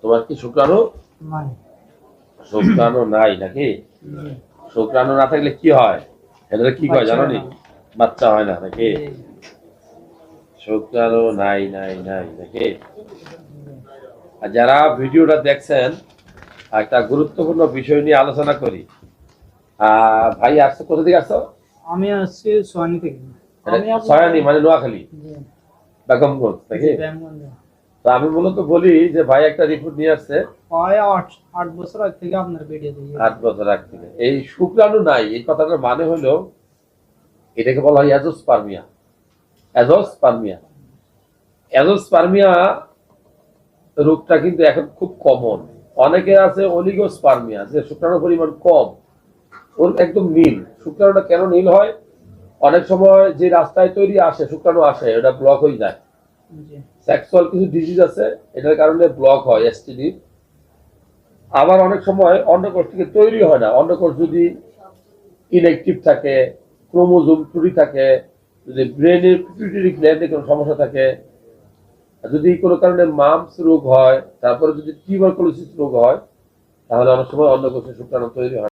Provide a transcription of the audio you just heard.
তোমার কি শুক্রাণু? নাই। শুক্রাণু নাই নাকি? শুক্রাণু না থাকলে কি হয়? এটা কি কয় জানো নি। বাচ্চা হয় না নাকি? শুক্রাণু নাই নাই নাই নাকি? আর যারা ভিডিওটা দেখছেন একটা গুরুত্বপূর্ণ বিষয় নিয়ে আলোচনা করি। আহ, ভাই আসছো? কোথা থেকে আসছো? আমি আসছি সোয়ানি থেকে। ছয়ানি মানে নোয়াখালী? বেগমগঞ্জ নাকি। তো আমি মূলত বলি যে ভাই একটা রিপোর্ট নিয়ে আসছে। আট বছর আগ থেকে আপনার ভিডিও আট বছর আগ থেকে। এই শুক্রাণু নাই এই কথাটার মানে হলো এটাকে বলা হয় অ্যাজোস্পার্মিয়া। অ্যাজোস্পার্মিয়া। অ্যাজোস্পার্মিয়া রোগটা কিন্তু এখন খুব কমন। অনেকে আছে অলিগোস্পার্মিয়া যে শুক্রাণুর পরিমাণ কম। ওর একদম নীল। শুক্রাণুটা কেন নীল হয়? অনেক সময় যে রাস্তায় তৈরি আসে শুক্রাণু আসে ওটা ব্লক হয়ে যায়। সেক্সুয়াল কিছু ডিজিজ আছে, এটার কারণে ব্লক হয় এসটিডি আবার অনেক সময় অন্ডকোষ থেকে তৈরি হয় না। অন্ডকোষ যদি ইনএক্টিভ থাকে ক্রোমোজোম ত্রুটি থাকে, যদি ব্রেনের পিটুইটারি গ্ল্যান্ডে কোনো সমস্যা থাকে যদি কোনো কারণে মামস রোগ হয়, তারপরে যদি টিউবারকুলোসিস রোগ হয়, তাহলে অনেক সময় অন্ডকোষে শুক্রাণু তৈরি হয়